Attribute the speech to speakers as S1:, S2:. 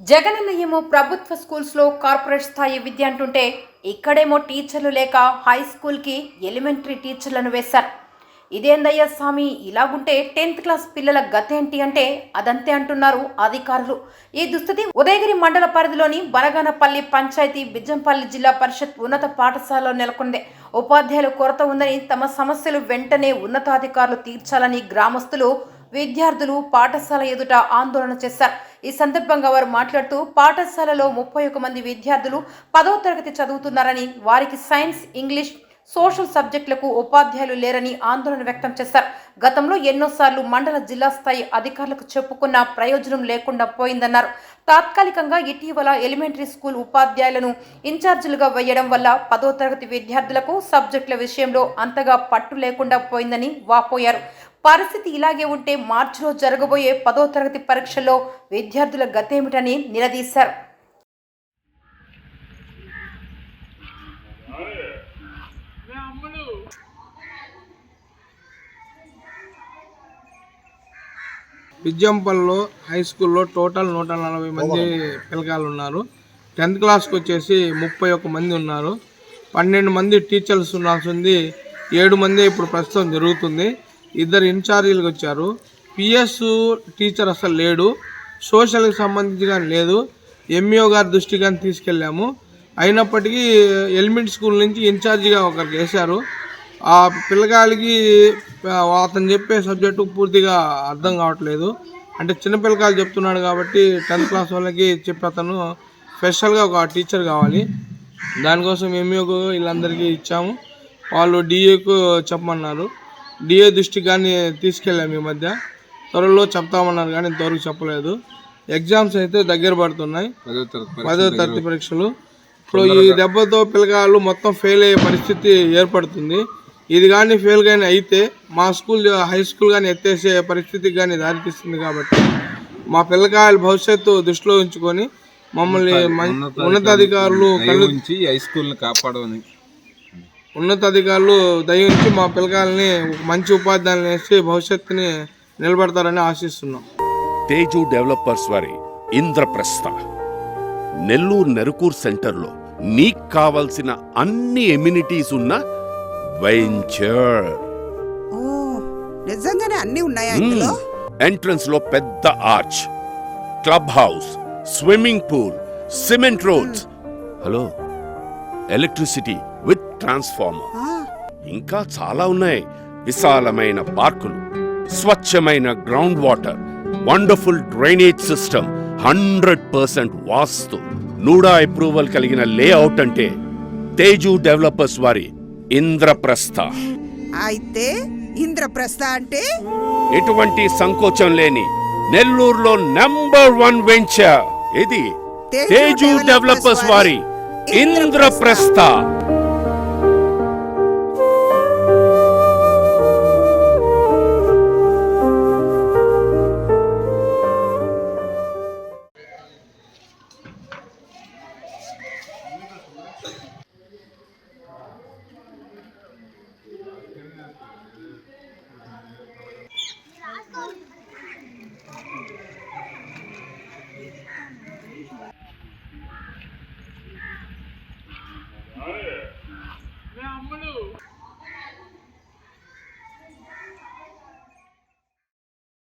S1: జగనన్న ఏమో ప్రభుత్వ స్కూల్స్లో కార్పొరేట్ స్థాయి విద్య అంటుంటే ఇక్కడేమో టీచర్లు లేక హై స్కూల్కి ఎలిమెంటరీ టీచర్లను వేశారు. ఇదేందయ్యా స్వామి? ఇలాగుంటే టెన్త్ క్లాస్ పిల్లల గతేంటి అంటే అదంతే అంటున్నారు అధికారులు. ఈ దుస్థితి ఉదయగిరి మండల పరిధిలోని బనగానపల్లి పంచాయతీ బిజ్జంపల్లి జిల్లా పరిషత్ ఉన్నత పాఠశాలలో నెలకొంది. ఉపాధ్యాయుల కొరత ఉందని తమ సమస్యలు వెంటనే ఉన్నతాధికారులు తీర్చాలని గ్రామస్తులు విద్యార్థులు పాఠశాల ఎదుట ఆందోళన చేశారు. ఈ సందర్భంగా వారు మాట్లాడుతూ పాఠశాలలో ముప్పై ఒక మంది విద్యార్థులు పదో తరగతి చదువుతున్నారని వారికి సైన్స్ ఇంగ్లీష్ సోషల్ సబ్జెక్టులకు ఉపాధ్యాయులు లేరని ఆందోళన వ్యక్తం చేశారు. గతంలో ఎన్నోసార్లు మండల జిల్లా స్థాయి అధికారులకు చెప్పుకున్న ప్రయోజనం లేకుండా పోయిందన్నారు. తాత్కాలికంగా ఇటీవల ఎలిమెంటరీ స్కూల్ ఉపాధ్యాయులను ఇన్ఛార్జీలుగా వేయడం వల్ల పదో తరగతి విద్యార్థులకు సబ్జెక్టుల విషయంలో అంతగా పట్టు లేకుండా పోయిందని వాపోయారు. పరిస్థితి ఇలాగే ఉంటే మార్చిలో జరగబోయే పదో తరగతి పరీక్షల్లో విద్యార్థుల గతేమిటని నిలదీశారు.
S2: విద్యంపల్లిలో హై స్కూల్లో టోటల్ నూట నలభై మంది పిల్లకాయలు ఉన్నారు టెన్త్ క్లాస్కి వచ్చేసి ముప్పై ఒక్క మంది ఉన్నారు. పన్నెండు మంది టీచర్స్ ఉండాల్సి ఉంది ఏడు మంది ఇప్పుడు ప్రస్తుతం జరుగుతుంది. ఇద్దరు ఇన్ఛార్జీలకు వచ్చారు. పిఎస్ టీచర్ అసలు లేడు. సోషల్కి సంబంధించి కానీ లేదు. ఎంఈఓ గారి దృష్టి కానీ తీసుకెళ్ళాము. అయినప్పటికీ ఎలిమెంట్ స్కూల్ నుంచి ఇన్ఛార్జిగా ఒకరికి వేశారు. ఆ పిల్లకాయలకి అతను చెప్పే సబ్జెక్టు పూర్తిగా అర్థం కావట్లేదు. అంటే చిన్న పిల్లకాయలు చెప్తున్నాడు కాబట్టి టెన్త్ క్లాస్ వాళ్ళకి చెప్పి అతను స్పెషల్గా ఒక టీచర్ కావాలి. దానికోసం ఎంఈఓకు వీళ్ళందరికీ ఇచ్చాము. వాళ్ళు డిఏకు చెప్పమన్నారు. డిఏ దృష్టికి కానీ తీసుకెళ్ళాము ఈ మధ్య. త్వరలో చెప్తామన్నారు కానీ ఇంతవరకు చెప్పలేదు. ఎగ్జామ్స్ అయితే దగ్గర పడుతున్నాయి. పదో తరగతి పరీక్షలు ఇప్పుడు ఈ దెబ్బతో పిల్లగాళ్ళు మొత్తం ఫెయిల్ అయ్యే పరిస్థితి ఏర్పడుతుంది. ఇది కానీ ఫెయిల్ కానీ అయితే మా స్కూల్ హై స్కూల్ కానీ ఎత్తేసే పరిస్థితికి కానీ దారితీస్తుంది కాబట్టి మా పిల్లకాయల భవిష్యత్తు దృష్టిలో ఉంచుకొని మమ్మల్ని ఉన్నతాధికారులు
S3: హై స్కూల్ని కాపాడమని
S2: ఉన్నతాధికారులు దయ ఉంచి మా పిల్లకాయలని మంచి ఉపాధ్యాయులను వేసి భవిష్యత్తుని నిలబెడతారని ఆశిస్తున్నాం.
S4: తేజు డెవలపర్స్ వారి ఇంద్రప్రస్థ. నెల్లూరు నెరుకూర్ సెంటర్లో నీకు కావలసిన అన్ని ఎమ్యూనిటీస్ ఉన్న వెంచర్.
S5: ఓ నిజంగానే అన్ని ఉన్నాయా ఇందులో?
S4: ఎంట్రన్స్లో పెద్ద arch. Club house swimming pool cement roads hello electricity transformer. ఇంకా చాలా ఉన్నాయి. విశాలమైన పార్కులు స్వచ్ఛమైన ground water wonderful drainage system hundred percent వాస్తు. నూడా అప్రూవల్ కలిగిన లేఅవుట్ అంటే తేజు డెవలపర్స్ వారి ఇంద్రప్రస్థ.
S5: అయితే ఇంద్రప్రస్థ అంటే?
S4: ఎటువంటి సంకోచం లేని నెల్లూరులో నంబర్ వన్ వెంచర్. ఇది
S5: తేజు డెవలపర్స్ వారి
S4: ఇంద్రప్రస్థ.